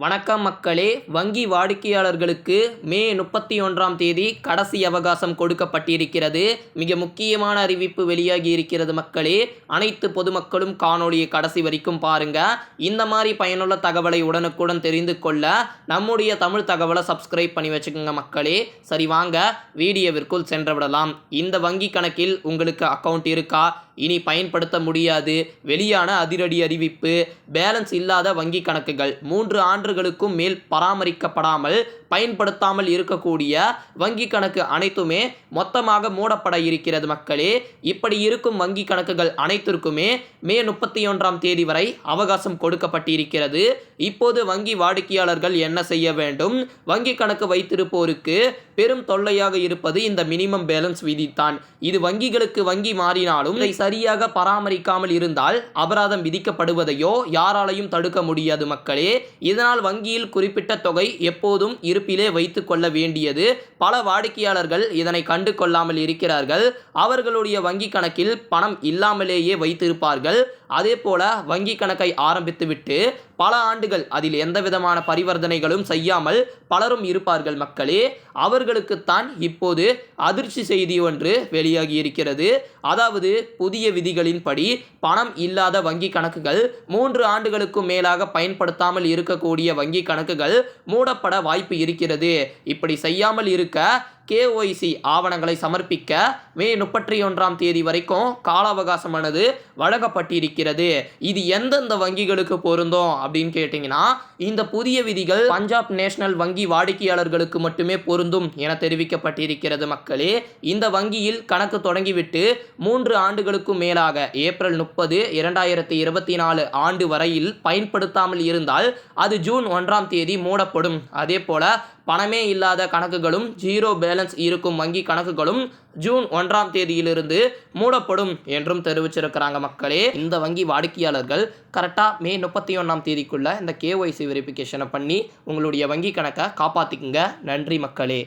வணக்கம் மக்களே. வங்கி வாடிக்கையாளர்களுக்கு மே முப்பத்தி ஒன்றாம் தேதி கடைசி அவகாசம் கொடுக்கப்பட்டிருக்கிறது. மிக முக்கியமான அறிவிப்பு வெளியாகி இருக்கிறது மக்களே. அனைத்து பொதுமக்களும் காணொலியை கடைசி வரைக்கும் பாருங்க. இந்த மாதிரி பயனுள்ள தகவலை உடனுக்குடன் தெரிந்து கொள்ள நம்முடைய தமிழ் தகவலை சப்ஸ்கிரைப் பண்ணி வச்சுக்கோங்க மக்களே. சரி வாங்க. வீடியோவிற்குள் சென்று விடலாம். இந்த வங்கி கணக்கில் உங்களுக்கு அக்கவுண்ட் இருக்கா? இனி பயன்படுத்த முடியாது. வெளியான அதிரடி அறிவிப்பு பேலன்ஸ் இல்லாத வங்கி கணக்குகள். மூன்று ஆண்டுகளுக்கும் மேல் பராமரிக்கப்படாமல் பயன்படுத்தாமல் இருக்கக்கூடிய வங்கி கணக்கு அனைத்துமே மொத்தமாக மூடப்பட இருக்கிறது மக்களே. இப்படி இருக்கும் வங்கி கணக்குகள் அனைத்திற்குமே மே முப்பத்தி ஒன்றாம் தேதி வரை அவகாசம் கொடுக்கப்பட்டிருக்கிறது. இப்போது வங்கி வாடிக்கையாளர்கள் என்ன செய்ய வேண்டும்? வங்கி கணக்கு வைத்திருப்போருக்கு பெரும் தொல்லையாக இருப்பது இந்த மினிமம் பேலன்ஸ் விதித்தான். இது வங்கிகளுக்கு வங்கி மாறினாலும் இதை சரியாக பராமரிக்காமல் இருந்தால் அபராதம் விதிக்கப்படுவதையோ யாராலையும் தடுக்க முடியாது மக்களே. இதனால் வங்கியில் குறிப்பிட்ட தொகை எப்போதும் இருப்பிலே வைத்து கொள்ள வேண்டியது. பல வாடிக்கையாளர்கள் இதனை கண்டு கொள்ளாமல் இருக்கிறார்கள். அவர்களுடைய வங்கி கணக்கில் பணம் இல்லாமலேயே வைத்திருப்பார்கள். அதே போல் வங்கி கணக்கை ஆரம்பித்துவிட்டு பல ஆண்டுகள் அதில் எந்த விதமான பரிவர்த்தனைகளும் செய்யாமல் பலரும் இருப்பார்கள் மக்களே. அவர்களுக்குத்தான் இப்போது அதிர்ச்சி செய்தி ஒன்று வெளியாகி இருக்கிறது. அதாவது புதிய விதிகளின்படி பணம் இல்லாத வங்கி கணக்குகள் மூன்று ஆண்டுகளுக்கும் மேலாக பயன்படுத்தாமல் இருக்கக்கூடிய வங்கி கணக்குகள் மூடப்பட வாய்ப்பு இருக்கிறது. இப்படி செய்யாமல் இருக்க கேஒய்சி ஆவணங்களை சமர்ப்பிக்க மே முப்பத்தி ஒன்றாம் தேதி வரைக்கும் கால அவகாசமானது வழங்கப்பட்டிருக்கிறது. இது எந்தெந்த வங்கிகளுக்கு பொருந்தும் அப்படின்னு கேட்டிங்கன்னா இந்த புதிய விதிகள் பஞ்சாப் நேஷனல் வங்கி வாடிக்கையாளர்களுக்கு மட்டுமே பொருந்தும் என தெரிவிக்கப்பட்டிருக்கிறது மக்களே. இந்த வங்கியில் கணக்கு தொடங்கிவிட்டு மூன்று ஆண்டுகளுக்கும் மேலாக ஏப்ரல் முப்பது இரண்டாயிரத்தி இருபத்தி நாலு ஆண்டு வரையில் பயன்படுத்தாமல் இருந்தால் அது ஜூன் ஒன்றாம் தேதி மூடப்படும். அதே போல பணமே இல்லாத கணக்குகளும் ஜீரோ பேலன்ஸ் இருக்கும் வங்கி கணக்குகளும் ஜூன் ஒன்றாம் தேதியிலிருந்து மூடப்படும் என்றும் தெரிவிச்சிருக்கிறாங்க மக்களே. இந்த வங்கி வாடிக்கையாளர்கள் கரெக்டாக மே முப்பத்தி ஒன்றாம் தேதிக்குள்ள இந்த கேஒய்சி வெரிஃபிகேஷனை பண்ணி உங்களுடைய வங்கி கணக்கை காப்பாற்றிக்குங்க நன்றி மக்களே.